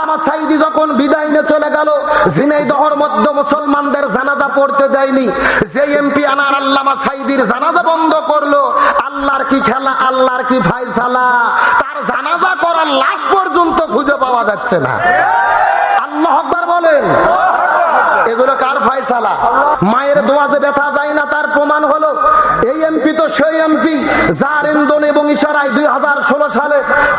আল্লামা সাইদি যখন বিদায় নিয়ে চলে গেল, ঝিনাইদহর মধ্যে মুসলমানদের জানাজা পড়তে দেয়নি। যে এমপি আনার আল্লামা সাইদির জানাজা বন্ধ করল, আল্লাহর কি খেলা, আল্লাহর কি ফাইসালা? তার জানাজা করার লাশ পর্যন্ত খুঁজে পাওয়া যাচ্ছে না। আল্লাহ আকবার বলেন। এগুলো কার ফয়সালা মায়ের দোয়া যে ব্যথা যায় না, তার প্রমাণ হলো এই এমপি তো সেই এমপি, যার ইন্ধন এবং ইশারায় দুই হাজার ষোলো সালে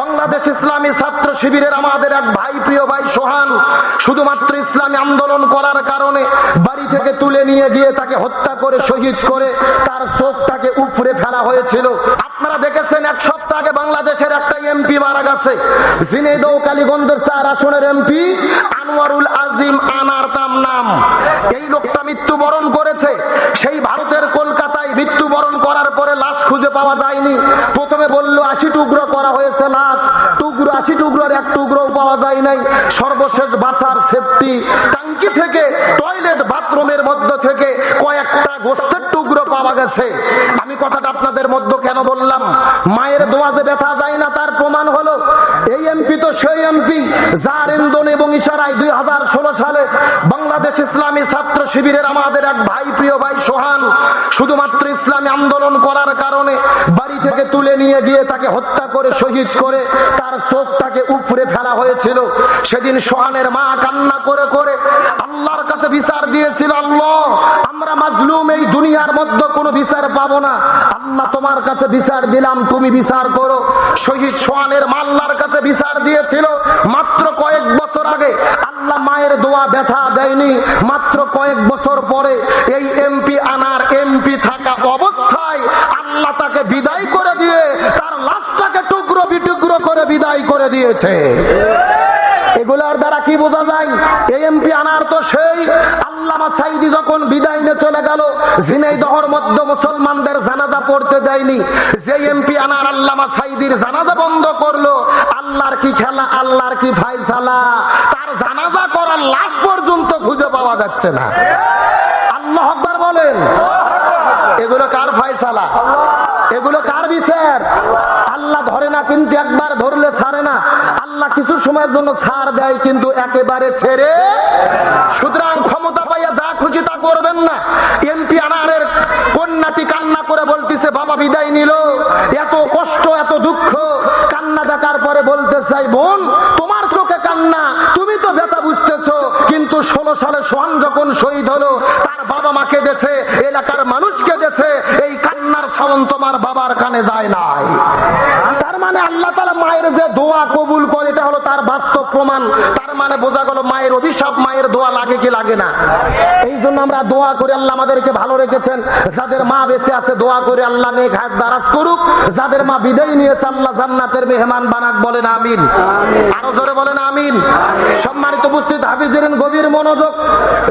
বাংলাদেশ ইসলামী ছাত্র শিবিরের আমাদের এক ভাই, প্রিয় ভাই সোহান, শুধুমাত্র ইসলামী আন্দোলন করার কারণে বাড়ি থেকে তুলে নিয়ে গিয়ে তাকে হত্যা করে, শহীদ করে, তার চোখটাকে উপরে ফেলা হয়েছিল। আপনারা দেখেছেন, এক সপ্তাহ আগে বাংলাদেশের একটা এমপি মারা গেছে। ঝিনেদৌ কালীগঞ্জের চার আসনের এমপি, আনোয়ারুল আজিম আনার তাম নাম। এই লোকটা মৃত্যুবরণ করেছে সেই ভারতের কলকাতায় মৃত্যুবরণ করার পরে লাশ খুঁজে পাওয়া যায়নি। প্রথমে বলল, আশি টুকরো করা হয়েছে লাশ। টুকরো, আশি টুকরোর এক টুকরো পাওয়া যায় নাই। সর্বশেষ বাসার সেফটি টাঙ্কি থেকে টয়লেট বাথরুমের মধ্যে থেকে কয়েকটা গোস্তের টুকরো পাওয়া গেছে। আমি কথাটা আপনাদের মধ্যে কেন বললাম? মায়ের দোয়া যে ব্যথা যায় না, তার প্রমাণ হলো, এই এমপি তো সেই এমপি। যার ইন্ধন এবং ইশারায় দুই হাজার ষোলো সালে বাংলাদেশ ইসলামী ছাত্র শিবিরের আমাদের এক ভাই প্রিয় সোহান, শুধুমাত্র ইসলামী আন্দোলন করার কারণে বাড়ি থেকে তুলে নিয়ে গিয়ে তাকে হত্যা করে, শহীদ করে, তার চোখটাকে উপরে ফেলা হয়েছিল। সেদিন সোহানের মা কান্না করে করে আল্লাহর কাছে বিচার দিয়েছিল, আল্লাহ, আমরা মাজলুম, এই দুনিয়ার মধ্যে কোনো বিচার পাবো না। আল্লাহ তোমার কাছে বিচার দিলাম, তুমি বিচার করো। শহীদ সোহানের মাল্লার কাছে বিচার দিয়েছিল, মাত্র কয়েক বছর আগে আল্লাহ মায়ের দোয়া ব্যথা দেয়নি। মাত্র কয়েক বছর পরে এই এমপি আনার এমপি থাকা অবস্থায় আল্লাহ তাকে বিদায় করে দিয়ে তার লাশটাকে টুকরো বিটুকরো করে বিদায় করে দিয়েছে। এগুলোর দ্বারা কি বোঝা যায়? এমপি আনার তো সেই আল্লামা সাইদি যখন বিদায় নিয়ে চলে গেল, ঝিনাইদহর মধ্যে মুসলমানদের জানাজা পড়তে দেয়নি। যে এমপি আনার আল্লামা সাইদির জানাজা বন্ধ করল, আল্লাহর কি খেলা, আল্লাহর কি ফাইসালা? তার জানাজা করার লাশ পর্যন্ত খুঁজে পাওয়া যাচ্ছে না। আল্লাহ আকবার বলেন। এগুলো কার ফয়সালা এগুলো কার বিচার? আল্লাহ ধরে না কিন্তু একবার ধরলে ছাড়ে না। আল্লাহ কিছু সময়ের জন্য ছাড় দেয় কিন্তু একেবারে ছেড়ে সুতরাং ক্ষমতা পাইয়া যা খুশি তা করবেন না। এমপি আনারের কন্যাটি কান্না করে বলতেছে, বাবা বিদায় নিল। এত কষ্ট, এত দুঃখ। কান্না দেখার পরে বলতে চাই, বোন, তোমার চোখে কান্না। তুমি তো ব্যথা বুঝতেছ। কিন্তু ষোলো সালে সোহান যখন শহীদ হলো, তার বাবা মাকে দেছে এলাকার মানুষকে দেছে এই কান্নার সাউন্ড কানে যায় নাই। তার মানে আল্লাহ তালা মায়ের যে দোয়া কবুল করে, এটা হলো তার বাস্তব প্রমাণ। তার মানে বোঝা গেল মায়ের অভিশাপ, মায়ের দোয়া লাগে কি লাগে না। এই জন্য আমরা দোয়া করে আল্লাহ আমাদেরকে ভালো রেখেছেন। যাদের মা বেঁচে আছে, দোয়া করে আল্লাহ নেক হাত দারাজ করুক। যাদের মা বিদায় নিয়েছে, আল্লাহ জান্নাতের মেহমান বানাক বলেন, আমিন। আরও জোরে বলেন, আমিন। সম্মানিত উপস্থিত হাফিজের গভীর মনোযোগ।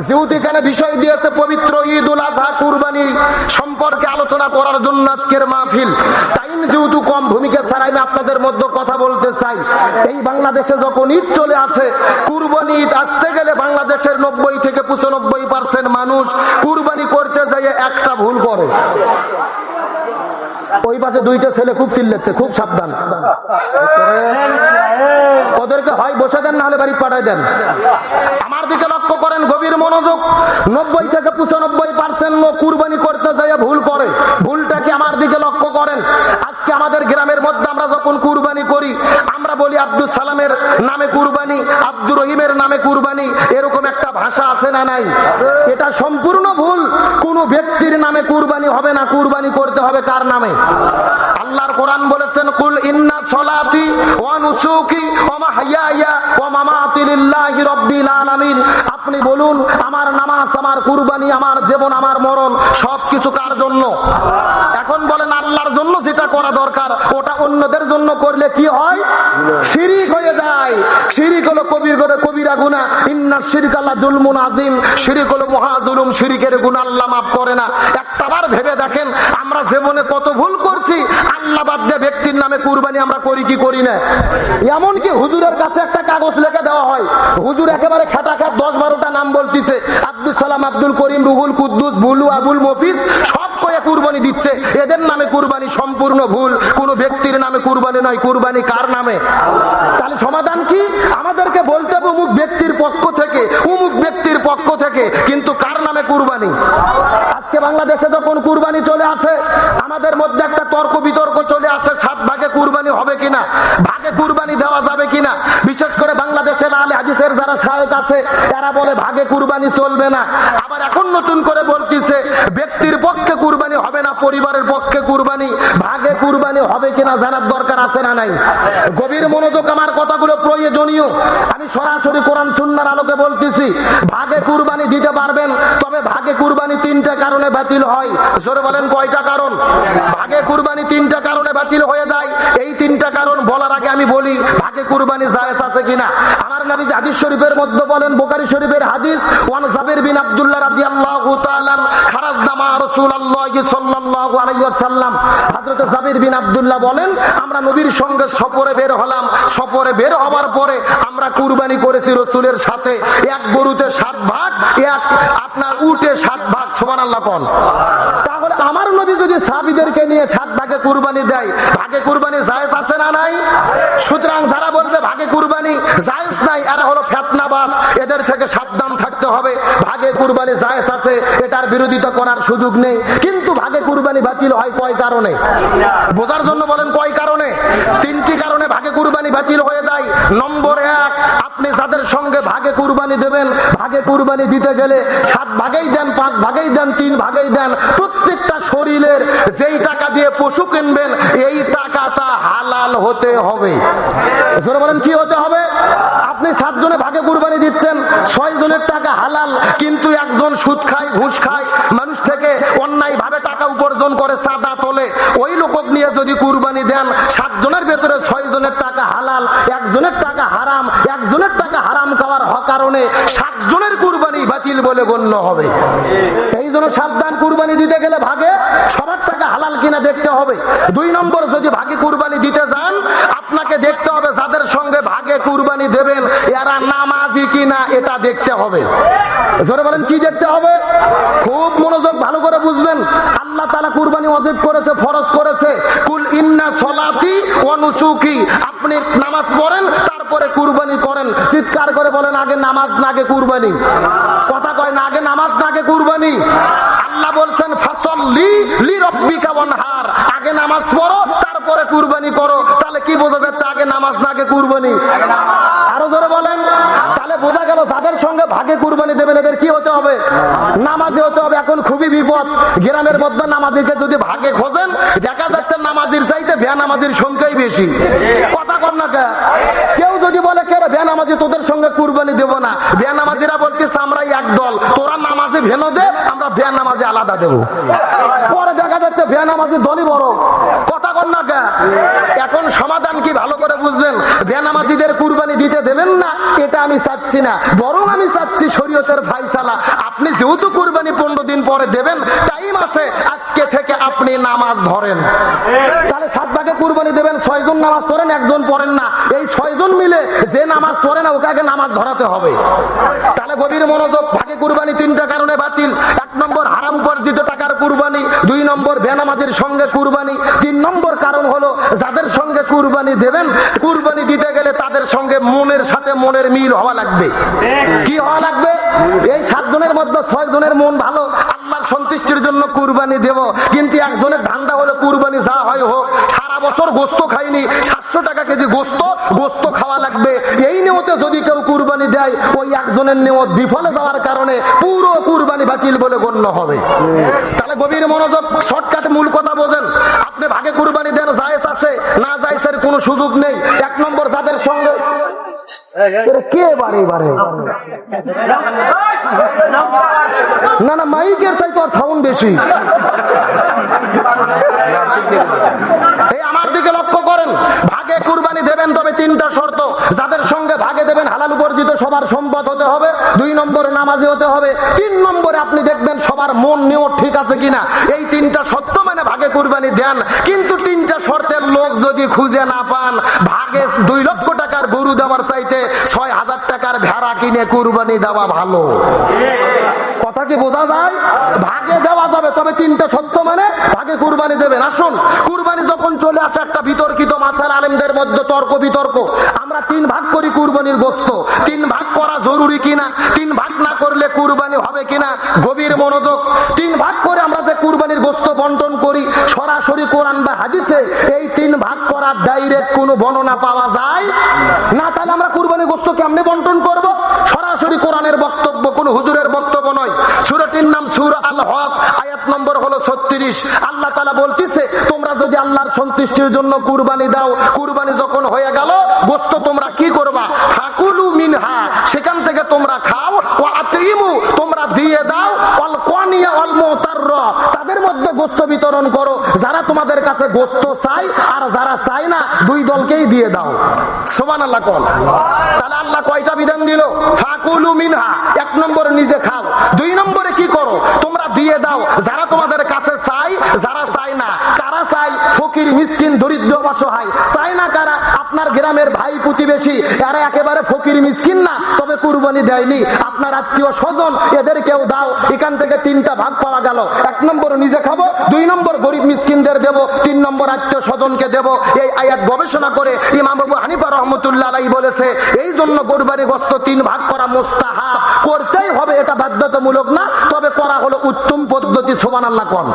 যেহেতু এখানে বিষয় দিয়েছে পবিত্র ঈদ উল আজহা কুরবানি। সম্পর্কে আলোচনা করার জন্য আজকের মাহফিল। টাইম যেহেতু কম, ভূমিকা ছাড়া আমি আপনাদের মধ্যে কথা বলতে চাই। এই বাংলাদেশে যখন ঈদ চলে আসে, কুরবানি ঈদ আসতে গেলে বাংলাদেশের নব্বই থেকে পঁচানব্বই পার্সেন্ট মানুষ কুরবানি করতে যাই একটা ভুল করে। ওই পাশে দুইটা ছেলে খুব চিল্লাচ্ছে, খুব সাবধান। ওদেরকে হয় বসে দেন না হলে বাড়ি পাঠায় দেন। আমার দিকে লক্ষ্য করেন গভীর মনোযোগ। নব্বই থেকে পঁচানব্বই পার্সেন্ট লোক কুরবানি করতে চাইয়া ভুল করে। ভুলটা কি আমার দিকে লক্ষ্য করেন। আজকে আমাদের গ্রামের মধ্যে আমরা যখন কুরবানি করি, আমরা বলি আব্দুল সালামের নামে কুরবানি, আব্দুর রহিমের নামে কুরবানি, এরকম একটা ভাষা আছে না নাই? এটা সম্পূর্ণ ভুল। কোন ব্যক্তির নামে কুরবানি হবে না, কুরবানি করতে হবে কার নামে? আল্লাহর কোরআন বলেছেন, কুল ইন্না সলাতি ওয়া নুসুকি ওয়া মাহইয়ায়া। মামাতি আলামিন। আপনি বলুন, আমার নামাজ, আমার কুরবানি, আমার জীবন, আমার মরণ, সবকিছু কার জন্য? এখন বলেন, আল্লাহর জন্য যেটা করা দরকার, ওটা অন্যদের জন্য করলে কি হয়? শিরিক হয়ে যায়। শিরিক হলো কবির করে কবিরা গুনাহ। ইন্না শিরক আল্লাহ জুলমুন আজিম শিরিক হলো মহা জুলুম। শিরিকের গুনাহ আল্লাহ মাফ করে না। একটাবার ভেবে দেখেন, আমরা জীবনে কত ভুল করছি। দিয়ে ব্যক্তির নামে কুরবানি আমরা করি কি করি না? এমনকি হুজুরের কাছে একটা কাগজ লিখে দেওয়া হয়। হুজুর একেবারে খাটা খাট দশ বারোটা নাম বলতিছে। আব্দুল সালাম, আব্দুল করিম, রুহুল কুদ্দুস, বুলু, আবুল মফিস, সব কয়ে কুরবানি দিচ্ছে। এদের নামে কুরবানি সম্পূর্ণ ভুল। কোন ব্যক্তির নামে কুরবানি নয়। কুরবানি কার নামে? তাহলে সমাধান কি? আমাদেরকে বলতে হবে অমুক ব্যক্তির পক্ষ থেকে, অমুক ব্যক্তির পক্ষ থেকে, কিন্তু কার নামে কুরবানি? আজকে বাংলাদেশে যখন কুরবানি চলে আসে, আমাদের মধ্যে একটা তর্ক বিতর্ক চলে আসে সাত ভাগে কুরবানি হবে কিনা ভাগে কুরবানি দেওয়া যাবে কিনা বিশেষ করে বাংলাদেশের আলে হাদিসের যারা শায়ক আছে এরা বলে ভাগে কুরবানি চলবে না আবার এখন নতুন করে বলতিছে ব্যক্তির পক্ষে কুরবানি হবে না পরিবারের পক্ষে কুরবানি ভাগে কুরবানি হবে কিনা জানার দরকার আছে না নাই? গভীর মনোযোগ আমার কথাগুলো প্রয়োজনীয়। আমি সরাসরি কোরআন সুন্নার আলোকে বলতেছি, ভাগে কুরবানি দিতে পারবেন, তবে ভাগে কুরবানি তিনটা কারণে বাতিল হয়। জোরে বলেন কয়টা কারণ? ভাগে কুরবানি তিনটা কারণে বাতিল হয়ে যায়। এই তিনটা কারণ বলার আগে আমি বলি, ভাগে কুরবানি জায়েজ আছে কিনা? আমার যে হাদিস শরীফের মধ্যে বলেন বোকারি শরীফের হাদিস, ওয়ান জাবির বিন আব্দুল্লাহ রাদিয়াল্লাহু তাআলা আব্দুল্লাহ বলেন আমরা নবী যদি সাহাবীদেরকে নিয়ে সাত ভাগে কুরবানি দেয়, ভাগে কুরবানি জায়েজ আছে না নাই? সুতরাং যারা বলবে ভাগে কুরবানি জায়েজ নাই, এরা হলো ফেতনাবাজ। এদের থেকে হবে। ভাগে কুরবানি জায়েজ আছে, এটার বিরোধিতা করার সুযোগ নেই। কিন্তু ভাগে কুরবানি বাতিল হয় কয় কারণে? বোঝার জন্য বলেন কয় কারণে? তিনটি কারণে ভাগে কুরবানি বাতিল হয়ে যায়। নম্বর এক, আপনি যাদের সঙ্গে ভাগে কুরবানি দেবেন, ভাগে কুরবানি দিতে গেলে সাত ভাগেই দেন, পাঁচ ভাগেই দেন, তিন ভাগেই দেন। প্রত্যেকটা শরীরের যেই টাকা দিয়ে পশু কিনবেন, এই টাকাটা হালাল হতে হবে। বলেন, কি হতে হবে? সাতজনে ভাগে কুরবানি দিচ্ছেন। ছয় জনের টাকা হালাল, কিন্তু একজন সুদ খায়, ঘুষ খায়। মানুষ থেকে অন্যায় ভাবে টাকা উপার্জন করে চাঁদা তোলে। ওই লোক নিয়ে যদি কুরবানি দেন, সাতজনের ভেতরে ছয় জনের টাকা হালাল, একজনের টাকা হারাম, একজনের টাকা হারাম খাওয়ার কারণে সাতজনের কুরবানি বাতিল বলে গণ্য হবে। এই জন্য সাবধান, কুরবানি দিতে গেলে ভাগে, সবার টাকা হালাল কিনা দেখতে হবে। দুই নম্বর, যদি ভাগে কুরবানি দিতে যান আপনাকে দেখতে হবে যাদের ভাগে কুরবানি দেবেন, এরা নামাজি কিনা এটা দেখতে হবে। জোরে বলেন, কি দেখতে হবে? খুব মনোযোগ ভালো করে বুঝবেন। আল্লাহ তালা কুরবানি অজীব করেছে, ফরজ করেছে। কুল ইন্না সলাতি অনুসুকি আপনি নামাজ পড়েন, তারপরে কুরবানি করেন। চিৎকার করে বলেন, আগে নামাজ না, আগে কুরবানি। কথা কয় না, আগে নামাজ না, আগে কুরবানি। আল্লাহ বলছেন, ফাসল্লি লি রব্বিকা ওয়ানহার। আগে নামাজ পড়ো, তারপরে কুরবানি করো। কি বোঝা যাচ্ছে? আগে নামাজ না, আগে কুরবানি। আরও জোরে বলেন। তাহলে বোঝা গেল যাদের সঙ্গে ভাগে কুরবানি দেবেন, এদের কি হতে হবে? নামাজি হতে হবে। এখন খুবই বিপদ। গ্রামের মধ্যে নামাজিকে যদি ভাগে খোঁজেন, দেখা যাচ্ছে নামাজির চাইতে ভ্যা নামাজির সংখ্যাই বেশি। কথা কর না কে? কেউ যদি বলে, কে ভ্যা নামাজি, তোদের সঙ্গে কুরবানি দেব না। ভ্যা নামাজিরা বলতেছে আমরাই এক দল। তোরা নামাজে ভেনো দে আমরা ভ্যা নামাজে আলাদা দেব। পরে দেখা যাচ্ছে ভ্যা নামাজি দলই বড় কথা কর না কে? এখন সমাধান কি ভালো করে বুঝবেন বেনামাজিদের কুরবানি দিতে দেবেন না এটা আমি চাচ্ছি না, বরং আমি চাচ্ছি শরীয়তের ফাইসালা আপনি যেহেতু কুরবানি পনেরো দিন পরে দেবেন, টাইম আছে আজকে থেকে আপনি নামাজ ধরেন। তাহলে সাত ভাগে কুরবানি দেবেন, ছয়জন নামাজ পড়েন একজন পড়েন না। এই ছয়জন মিলে যে নামাজ পড়ে না, ওকে আগে নামাজ ধরাতে হবে। তাহলে গভীর মনোযোগ, ভাগে কুরবানি তিনটা কারণে বাতিল। এক নম্বর হারাম উপার্জিত টাকার কুরবানি, দুই নম্বর বেনামাজির সঙ্গে কুরবানি, তিন নম্বর কারণ হলো যাদের সঙ্গে কুরবানি দেবেন, কুরবানি দিতে গেলে তাদের সঙ্গে মনের সাথে মনের মিল হওয়া লাগবে। কি হওয়া লাগবে? এই সাতজনের মধ্যে ছয় জনের মন ভালো, আল্লাহর সন্তুষ্টির জন্য কুরবানি দেব। কিন্তু একজনের ধান্দা হলো কুরবানি যা হয় হোক। সারা বছর গোস্ত খাইনি, সাতশো টাকা কেজি গোস্ত গোস্ত খাওয়া লাগবে। এই নিয়তে যদি কেউ কুরবানি দেয়, ওই একজনের নিয়ত বিফলে যাওয়ার কারণে পুরো কুরবানি বাতিল বলে গণ্য হবে। তাহলে গভীর মনোযোগ, শর্টকাট মূল কথা বোঝেন। আপনি ভাগে কুরবানি দেন, জায়েজ আছে, না জায়েজের কোনো সুযোগ নেই এক নম্বর যাদের সঙ্গে আমার দিকে লক্ষ্য করেন। ভাগে কুরবানি দেবেন, তবে তিনটা শর্ত। যাদের সঙ্গে ভাগে দেবেন, হালাল উপার্জিত সবার সম্পদ হতে হবে, দুই নম্বরে নামাজি হতে হবে, তিন নম্বরে আপনি দেখবেন সবার মন নিয়ত ঠিক আছে কিনা। এই তিনটা সত্য মানে ভাগে কুরবানি দেন, কিন্তু তিনটা শর্তের লোক যদি খুঁজে না পান, ভাগে দুই লক্ষ টাকার গরু দেওয়ার চাইতে ছয় হাজার টাকার ভেড়া কিনে কুরবানি দেওয়া ভালো। কথা কি বোঝা যায়? ভাগে দেওয়া যাবে, তবে তিনটা সত্য মানে ভাগে কুরবানি দেবেন। আসুন, কুরবানি যখন চলে আসে, একটা বিতর্কিত মাসাল আলেমদের মধ্যে তর্ক, বিতর্ক। আমরা তিন ভাগ করি কুরবানির গোস্ত। তিন ভাগ করা জরুরি কিনা? তিন ভাগ না করলে কুরবানি হবে কিনা? গভীর মনোযোগ। তিন ভাগ করে আমরা যে কুরবানির গোস্ত সরাসরি কোরআন বা হাদিসে এই তিন ভাগ করার ডাইরেক্ট কোনো বর্ণনা পাওয়া যায়? না, তাহলে আমরা কুরবানির গোস্ত কেমনে বন্টন করব? সরাসরি কোরআনের বক্তব্য, কোন হুজুরের বক্তব্য নয়। সুরটির নাম সুর আল হস আয়াত নম্বর হলো ছত্রিশ। আল্লাহ তালা বলতিছে, তোমরা যদি আল্লাহর সন্তুষ্টির জন্য কুরবানি দাও, কুরবানি যখন হয়ে গেল গোস্ত তোমরা কি করবা? ফাকুলু মিনহা, সেখান থেকে তোমরা খাও ও আতিমু, তোমরা দিয়ে দাও অল কোয়ানিয়া অল মুতারর তাদের মধ্যে গোস্ত বিতরণ করো। তোমাদের কাছে গোস্ত চাই, আর যারা চাই না, দুই দলকেই দিয়ে দাও। সুবহানাল্লাহ কোন। তাহলে আল্লাহ কয়টা বিধান দিল? ফাকুলু মিনহা, এক নম্বরে নিজে খাও। দুই নম্বরে কি করো? তোমরা দিয়ে দাও। যারা তোমাদের কাছে চাই যারা চাই না, কারা চাই ফকির, মিসকিন, দরিদ্র, অসহায়। চাই না কারা? আপনার গ্রামের ভাই প্রতিবেশী, এরা একেবারে ফকির, মিসকিন না, তবে কুরবানি দেয়নি। আপনার আত্মীয় স্বজন এদের কেউ দাও। এখান থেকে তিনটা ভাগ পাওয়া গেল। এক নম্বর নিজে খাব দুই নম্বর গরিব মিসকিনদের দেব তিন নম্বর আত্মীয় স্বজনকে দেব। এই আয়াত গবেষণা করে ইমাম বাবু হানিফা রহমতুল্লাহ আলাই বলেছে এই জন্য গরবারি গস্ত তিন ভাগ করা মোস্তাহাব। করতেই হবে এটা বাধ্যতামূলক না তবে করা হলো উত্তম পদ্ধতি সোমান আল্লাহ কন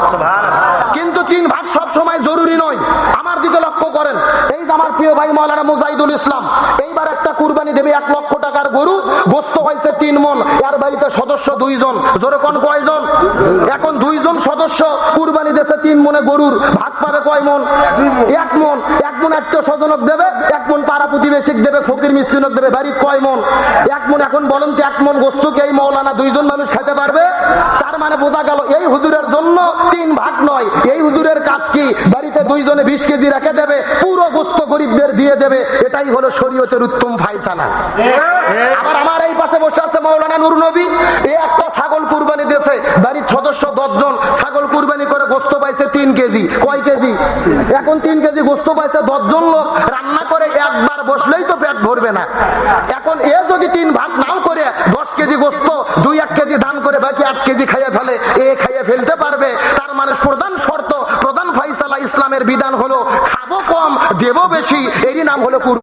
কিন্তু তিন ভাগ সব সময় জরুরি নয়। আমার দিকে লক্ষ্য করেন এই যে আমার প্রিয় ভাই মৌলানা মুজাহিদুল ইসলাম এইবার কুরবানি দেবে এক লক্ষ টাকার গরু, গোস্ত হয়েছে তিন মন। এর বাড়িতে সদস্য দুইজন জোরে কোন কয়জন? এখন দুইজন সদস্য কুরবানি দিয়েছে তিন মনে গরুর, ভাগ পাবে কয় মন? এক মন। এক মন আত্মীয় স্বজনক দেবে, এক মন পাড়া প্রতিবেশিক দেবে, ফকির মিসকিনক দেবে, বাড়ির কয় মন? এক মন এখন বলেন তো এক মন গোস্তকে এই মৌলানা দুইজন মানুষ খেতে পারবে? তার মানে বোঝা গেল এই হুজুরের জন্য তিন ভাগ নয়, এই হুজুরের বাড়িতে দুইজনে বিশ কেজি রেখে দেবে, পুরো গোস্ত গরিবদের দিয়ে দেবে। এটাই হলো শরীয়তের উত্তম ফাইসালা আবার আমার এই পাশে বসে আছে মৌলানা নুর নবী। এ একটা ছাগল কুরবানি দিয়েছে, বাড়ির সদস্য দশজন। ছাগল কুরবানি করে গোস্ত পাইছে তিন কেজি। কয় কেজি? এখন তিন কেজি গোস্ত পাইছে দশজন লোক। রান্না করে একবার বসলেই তো পেট ভরবে না। এখন এ যদি তিন ভাগ নাও করে, দশ কেজি গোস্ত, দুই এক কেজি দান করে, বাকি আট কেজি খাইয়ে ফেলে, এ খাইয়ে ফেলতে পারবে তার মানে প্রধান শর্ত প্রধান ফাইসালা ইসলামের বিধান হলো খাব কম দেবো বেশি এরই নাম হলো কুরবানি।